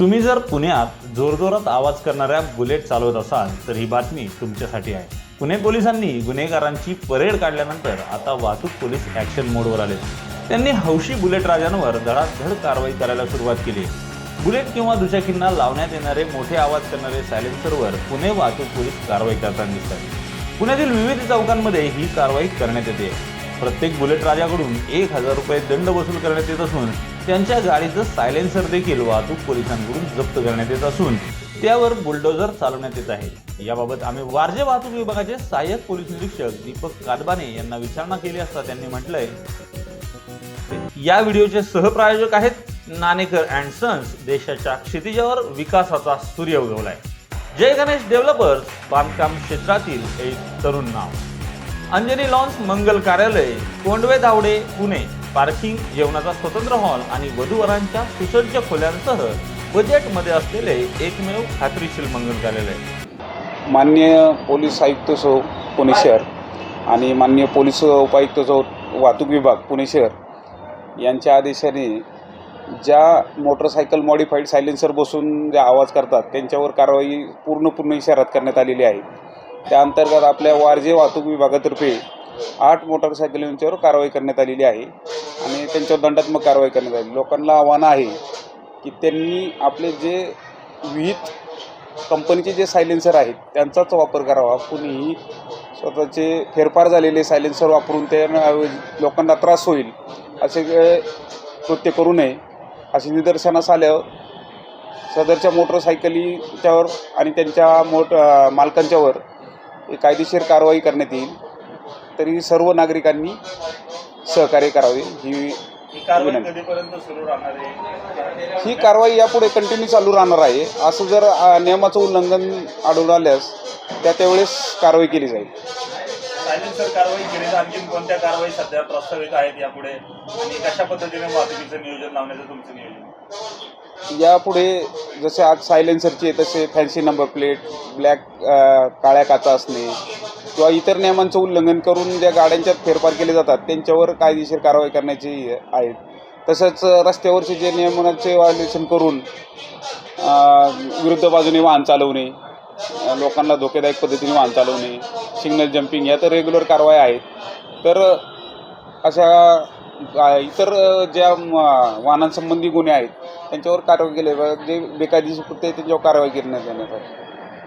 तुम्ही जर पुण्यात जोरजोरात आवाज करणाऱ्या बुलेट चालवत असाल तर ही बातमी तुमच्यासाठी आहे. पुणे पोलिसांनी गुन्हेगारांची परेड काढल्यानंतर आता वाहतूक पोलीस ॲक्शन मोडवर आले त्यांनी हौशी बुलेट राजांवर धडाधड कारवाई करायला सुरुवात केली. बुलेट किंवा दुचाकींना लावण्यात येणारे मोठे आवाज करणारे सायलेन्सरवर पुणे वाहतूक पोलीस कारवाई करताना दिसतात पुण्यातील विविध चौकांमध्ये ही कारवाई करण्यात येते. प्रत्येक बुलेट राजाकडून एक हजार रुपये दंड वसूल करण्यात येत असून त्यांच्या गाडीचं सायलेन्सर देखील वाहतूक पोलिसांकडून जप्त करण्यात येत असून त्यावर बुलडोझर चालवण्यात येत आहे. याबाबत आम्ही वारजे वाहतूक विभागाचे सहाय्यक पोलीस निरीक्षक दीपक कादबाने यांना विचारणा केली असता त्यांनी म्हटलंय या व्हिडिओचे सहप्रायोजक आहेत नाणेकर अँड सन्स. देशाच्या क्षितिजावर विकासाचा सूर्य उगवलाय. जय गणेश डेव्हलपर्स बांधकाम क्षेत्रातील एक तरुण नाव. अंजनी लॉन्स मंगल कार्यालय कोंडवे धावडे पुणे. पार्किंग जेवणाचा स्वतंत्र हॉल आणि वधूवरांच्या सुसज्ज खोल्यांसह बजेटमध्ये असलेले एकमेव खात्रीशील मंगल कार्यालय. माननीय पोलीस आयुक्त सो पुणे शहर आणि माननीय पोलीस उपायुक्त सो वाहतूक विभाग पुणे शहर यांच्या आदेशाने ज्या मोटरसायकल मॉडिफाईड सायलेन्सर बसून ज्या आवाज करतात त्यांच्यावर कारवाई पूर्ण पूर्ण इशारात करण्यात आलेली आहे. त्या अंतर्गत आपल्या वारजे वाहतूक विभागातर्फे आठ मोटरसायकलींच्यावर कारवाई करण्यात आलेली आहे. आणि त्यांच्यावर दंडात्मक कारवाई करण्यात आली. लोकांना आव्हान आहे की त्यांनी आपले जे विहित कंपनीचे जे सायलेन्सर आहेत त्यांचाच वापर करावा. कुणीही स्वतःचे फेरफार झालेले सायलेन्सर वापरून ते लोकांना त्रास होईल असे कृत्य करू नये असे निदर्शनास आल्यावर सदरच्या मोटरसायकलीच्यावर आणि त्यांच्या मोट मालकांच्यावर कायदेशीर कारवाई करण्यात येईल. तरी सर्व नागरिकांनी सहकार्य करावे ही ही कारवाई यापुढे कंटिन्यू चालू राहणार आहे. असं जर नियमाचं उल्लंघन आढळून आल्यास त्या त्यावेळेस कारवाई केली जाईल. कारवाई केली आणखी कोणत्या कारवाई सध्या प्रस्तावित आहेत यापुढे? आणि कशा पद्धतीने वाहतुकीचं नियोजन लावण्याचं तुमचं नियोजन? यापुढे जसे आज सायलेन्सरचे आहे, तसे फॅन्सी नंबर प्लेट ब्लॅक काळ्या काचा असणे किंवा इतर नियमांचं उल्लंघन करून ज्या गाड्यांच्यात फेरफार केले जातात त्यांच्यावर कायदेशीर कारवाई करण्याची आहेत. तसंच रस्त्यावरचे जे नियमनाचे व्हायोलेशन करून विरुद्ध बाजूने वाहन चालवणे लोकांना धोकेदायक पद्धतीने वाहन चालवणे सिग्नल जम्पिंग या तर रेग्युलर कारवाया आहेत. तर अशा इतर ज्या वाहनांसंबंधी गुन्हे आहेत त्यांच्यावर कारवाई केली जे बेकायदेशीर कृत्य आहे त्यांच्यावर कारवाई करण्यात येण्यात